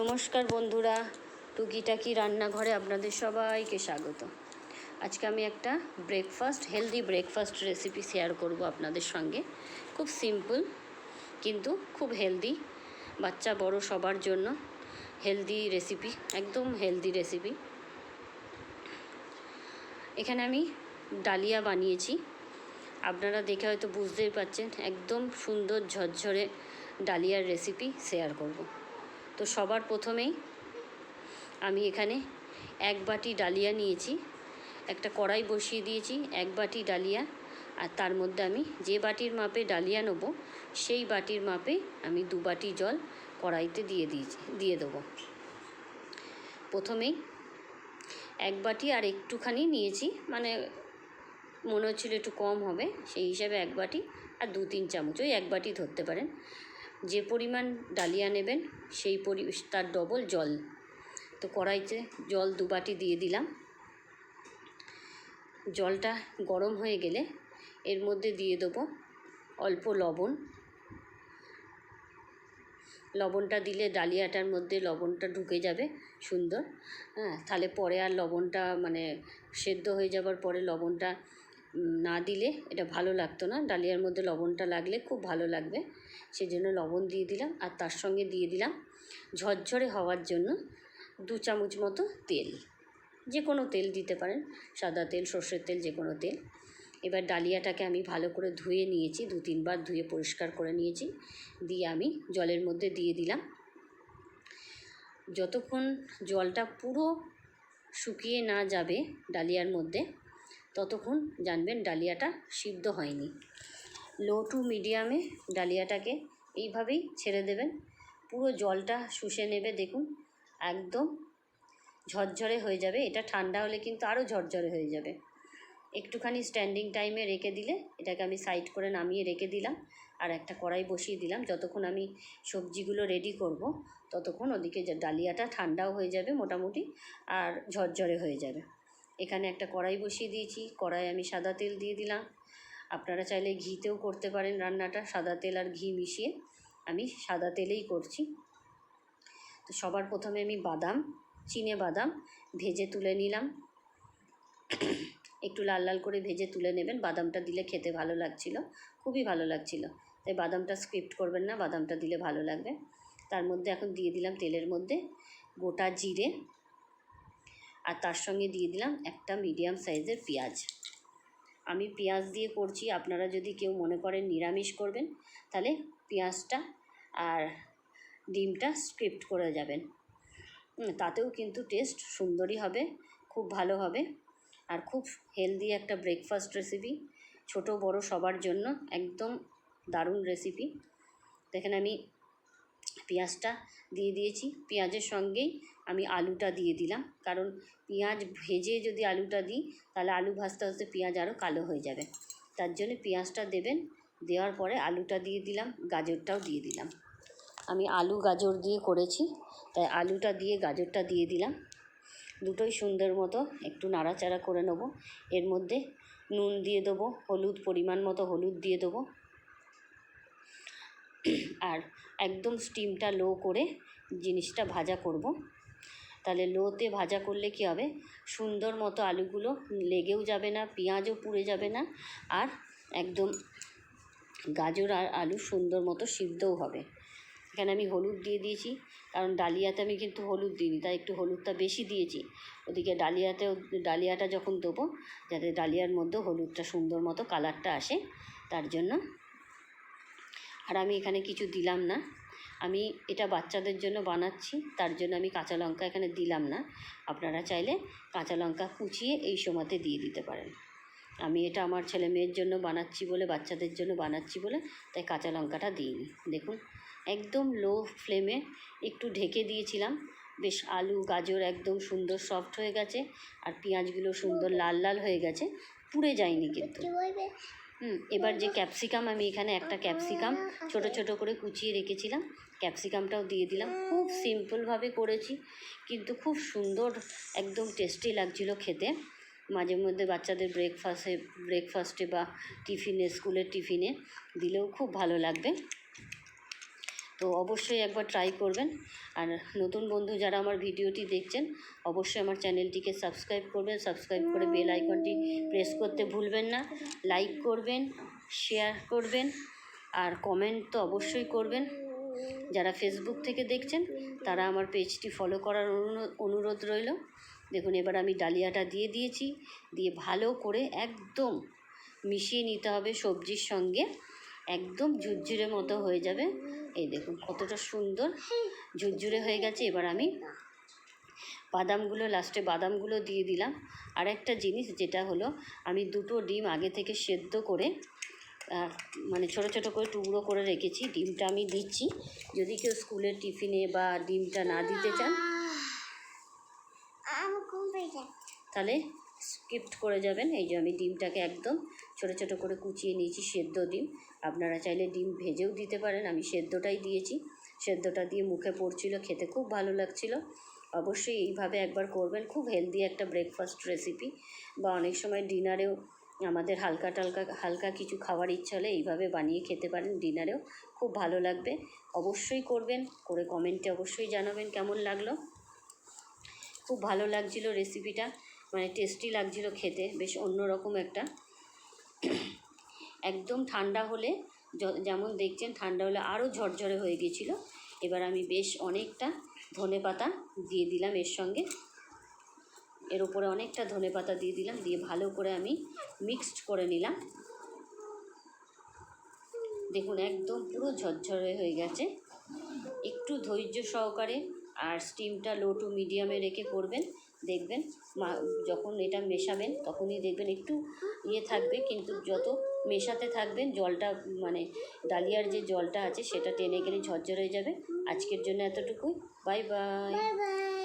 নমস্কার বন্ধুরা, টুকিটাকি রান্নাঘরে আপনাদের সবাইকে স্বাগত। আজকে আমি একটা breakfast healthy breakfast recipe share করব আপনাদের সঙ্গে। খুব সিম্পল কিন্তু খুব হেলদি বাচ্চা বড় সবার জন্য হেলদি রেসিপি একদম হেলদি রেসিপি এখানে আমি ডালিয়া বানিয়েছি। আপনারা দেখে হয়তো বুঝতেই পারছেন, একদম সুন্দর ঝরঝরে ডালিয়ার রেসিপি শেয়ার করব। তো সবার প্রথমেই আমি এখানে এক বাটি ডালিয়া নিয়েছি, একটা কড়াই বসিয়ে দিয়েছি, এক বাটি ডালিয়া, আর তার মধ্যে আমি যে বাটির মাপে ডালিয়া নেব, সেই বাটির মাপে আমি দু বাটি জল কড়াইতে দিয়ে দিয়েছি, দিয়ে দেবো। প্রথমেই এক বাটি আর একটুখানি নিয়েছি মানে মনে হচ্ছিল একটু কম হবে, সেই হিসাবে এক বাটি আর দু তিন চামচ, ওই এক বাটি ধরতে পারেন। যে পরিমাণ ডালিয়া নেবেন, সেই পরি, তার ডবল জল। তো কড়াইতে জল দু বাটি দিয়ে দিলাম। জলটা গরম হয়ে গেলে এর মধ্যে দিয়ে দেবো অল্প লবণ। লবণটা দিলে ডালিয়াটার মধ্যে লবণটা ঢুকে যাবে সুন্দর। হ্যাঁ তাহলে পরে আর লবণটা মানে সেদ্ধ হয়ে যাবার পরে লবণটা না দিলে এটা ভালো লাগতো না। ডালিয়ার মধ্যে লবণটা লাগলে খুব ভালো লাগবে। সেই জন্য লবণ দিয়ে দিলাম আর তার সঙ্গে দিয়ে দিলাম ঝরঝরে হওয়ার জন্য দু চামচ মতো তেল। যে কোনো তেল দিতে পারেন, সাদা তেল, সর্ষের তেল, যে কোনো তেল। এবার ডালিয়াটাকে আমি ভালো করে ধুয়ে নিয়েছি, দু তিনবার ধুয়ে পরিষ্কার করে নিয়েছি। দিয়ে আমি জলের মধ্যে দিয়ে দিলাম। যতক্ষণ জলটা পুরো শুকিয়ে না যাবে ডালিয়ার মধ্যে, ততক্ষণ জানবেন ডালিয়াটা সিদ্ধ হয়নি। লো টু মিডিয়ামে ডালিয়াটাকে এইভাবেই ছেড়ে দেবেন। পুরো জলটা শুষে নেবে, দেখুন, একদম ঝরঝরে হয়ে যাবে। এটা ঠান্ডা হলে কিন্তু আরও ঝরঝরে হয়ে যাবে। একটুখানি স্ট্যান্ডিং টাইমে রেখে দিলে এটাকে আমি সাইড করে নামিয়ে রেখে দিলাম আর একটা কড়াই বসিয়ে দিলাম। যতক্ষণ আমি সবজিগুলো রেডি করব, ততক্ষণ ওদিকে ডালিয়াটা ঠান্ডাও হয়ে যাবে মোটামুটি আর ঝরঝরে হয়ে যাবে। এখানে একটা কড়াই বসিয়ে দিয়েছি। কড়াই আমি সাদা তেল দিয়ে দিলাম। আপনারা চাইলে ঘিতেও করতে পারেন রান্নাটা, সাদা তেল আর ঘি মিশিয়ে আমি সাদা তেলেই করছি। তো সবার প্রথমে আমি বাদাম, চিনে বাদাম ভেজে তুলে নিলাম। একটু লাল লাল করে ভেজে তুলে নেবেন, বাদামটা দিলে খেতে ভালো লাগছিল, খুবই ভালো লাগছিল। তাই বাদামটা স্ক্রিপ্ট করবেন না, বাদামটা দিলে ভালো লাগবে। তার মধ্যে এখন দিয়ে দিলাম তেলের মধ্যে গোটা জিরে আর তার সঙ্গে দিয়ে দিলাম একটা মিডিয়াম সাইজের পেঁয়াজ। আমি পেঁয়াজ দিয়ে করছি, আপনারা যদি কেউ মনে করেন নিরামিষ করবেন, তাহলে পেঁয়াজটা আর ডিমটা স্ক্রিপ্ট করে যাবেন। তাতেও কিন্তু টেস্ট সুন্দরই হবে, খুব ভালো হবে। আর খুব হেলদি একটা ব্রেকফাস্ট রেসিপি ছোট বড় সবার জন্য একদম দারুণ রেসিপি দেখেন আমি পেঁয়াজটা দিয়ে দিয়েছি। পেঁয়াজের সঙ্গেই আমি আলুটা দিয়ে দিলাম। কারণ পেঁয়াজ ভেজে যদি আলুটা দিই, তাহলে আলু ভাজতে ভাজতে পেঁয়াজ আরও কালো হয়ে যাবে। তার জন্য পেঁয়াজটা দেবেন। দেওয়ার পরে আলুটা দিয়ে দিলাম, গাজরটাও দিয়ে দিলাম। আমি আলু, গাজর দিয়ে করেছি। তাই আলুটা দিয়ে, গাজরটা দিয়ে দিলাম। দুটোই সুন্দর মতো একটু নাড়াচাড়া করে নেব। এর মধ্যে নুন দিয়ে দেবো, হলুদ পরিমাণ মতো হলুদ দিয়ে দেবো। আর একদম স্টিমটা লো করে জিনিসটা ভাজা করব। তাহলে লোতে ভাজা করলে কী হবে? সুন্দর মতো আলুগুলো লেগেও যাবে না, পেঁয়াজও পুড়ে যাবে না, আর একদম গাজর আর আলু সুন্দর মতো সিদ্ধও হবে। এখানে আমি হলুদ দিয়ে দিয়েছি, কারণ ডালিয়াতে আমি কিন্তু হলুদ দিইনি, তাই একটু হলুদটা বেশি দিয়েছি। ওদিকে ডালিয়াতেও, ডালিয়াটা যখন দেবো, যাতে ডালিয়ার মধ্যে হলুদটা সুন্দর মতো কালারটা আসে, তার জন্য আর আমি এখানে কিছু দিলাম না। আমি এটা বাচ্চাদের জন্য বানাচ্ছি, তার জন্য আমি কাঁচা লঙ্কা এখানে দিলাম না। আপনারা চাইলে কাঁচা লঙ্কা কুচিয়ে এই সময়তে দিয়ে দিতে পারেন। আমি এটা আমার ছেলে মেয়ের জন্য বানাচ্ছি বলে, বাচ্চাদের জন্য বানাচ্ছি বলে, তাই কাঁচা লঙ্কাটা দিইনি। দেখুন, একদম লো ফ্লেমে একটু ঢেকে দিয়েছিলাম। বেশ আলু, গাজর একদম সুন্দর সফট হয়ে গেছে, আর পেঁয়াজগুলো সুন্দর লাল লাল হয়ে গেছে, পুড়ে যায়নি কিন্তু। হুম, এবার যে ক্যাপসিকাম, আমি এখানে একটা ক্যাপসিকাম ছোট ছোট করে কুচিয়ে রেখেছিলাম। ক্যাপসিকামটাও দিয়ে দিলাম। খুব সিম্পলভাবে করেছি, কিন্তু খুব সুন্দর, একদম টেস্টি লাগছিল খেতে। মাঝে মধ্যে বাচ্চাদের ব্রেকফাস্টে ব্রেকফাস্টে বা টিফিনে, স্কুলের টিফিনে দিলেও খুব ভালো লাগবে। তো অবশ্যই একবার ট্রাই করবেন। আর নতুন বন্ধু যারা আমার ভিডিওটি দেখছেন, অবশ্যই আমার চ্যানেলটিকে সাবস্ক্রাইব করবেন। সাবস্ক্রাইব করে বেল আইকনটি প্রেস করতে ভুলবেন না। লাইক করবেন শেয়ার করবেন, আর কমেন্ট তো অবশ্যই করবেন। যারা ফেসবুক থেকে দেখছেন, তারা আমার পেজটি ফলো করার অনুরো- অনুরোধ রইল। দেখুন, এবার আমি ডালিয়াটা দিয়ে দিয়েছি। দিয়ে ভালো করে একদম মিশিয়ে নিতে হবে সবজির সঙ্গে। একদম ঝুরঝুরে মতো হয়ে যাবে। এই দেখুন কতটা সুন্দর ঝুরঝুরে হয়ে গেছে। এবার আমি বাদামগুলো লাস্টে বাদামগুলো দিয়ে দিলাম। আর একটা জিনিস যেটা হলো আমি দুটো ডিম আগে থেকে সেদ্ধ করে মানে ছোট ছোট করে টুকরো করে রেখেছি। ডিমটা আমি দিচ্ছি। যদি কেউ স্কুলের টিফিনে বা ডিমটা না দিতে চান তাহলে স্কিপ্ট করে যাবেন। এই যে আমি ডিমটাকে একদম ছোট ছোট করে কুচিয়ে নিয়েছি, সেদ্ধ ডিম। আপনারা চাইলে ডিম ভেজেও দিতে পারেন। আমি সেদ্ধটাই দিয়েছি। সেদ্ধটা দিয়ে মুখে পড়ছিল, খেতে খুব ভালো লাগছিল। অবশ্যই এইভাবে একবার করবেন। খুব হেলদি একটা ব্রেকফাস্ট রেসিপি বা অনেক সময় ডিনারেও আমাদের হালকা টালকা, হালকা কিছু খাওয়ার ইচ্ছা হলে এইভাবে বানিয়ে খেতে পারেন। ডিনারেও খুব ভালো লাগবে। অবশ্যই করবেন। করে কমেন্টে অবশ্যই জানাবেন কেমন লাগল। খুব ভালো লাগছিল রেসিপিটা মানে টেস্টি লাগছিল খেতে, বেশ অন্যরকম একটা। একদম ঠান্ডা হলে যেমন দেখছেন ঠান্ডা হলে আরও ঝরঝরে হয়ে গেছিল এবার আমি বেশ অনেকটা ধনে পাতা দিয়ে দিলাম এর সঙ্গে। এর উপরে অনেকটা ধনে পাতা দিয়ে দিলাম, দিয়ে ভালো করে আমি মিক্সড করে নিলাম। দেখুন একদম পুরো ঝরঝরে হয়ে গেছে। একটু ধৈর্য সহকারে আর স্টিমটা লো টু মিডিয়ামে রেখে করবেন। দেখবেন, মা, যখন এটা মেশাবেন তখনই দেখবেন একটু ইয়ে থাকবে, কিন্তু যত মেশাতে থাকবেন, জলটা মানে ডালিয়ার যে জলটা আছে সেটা টেনে গেলে ঝরঝর হয়ে যাবে। আজকের জন্য এতটুকুই। Bye bye.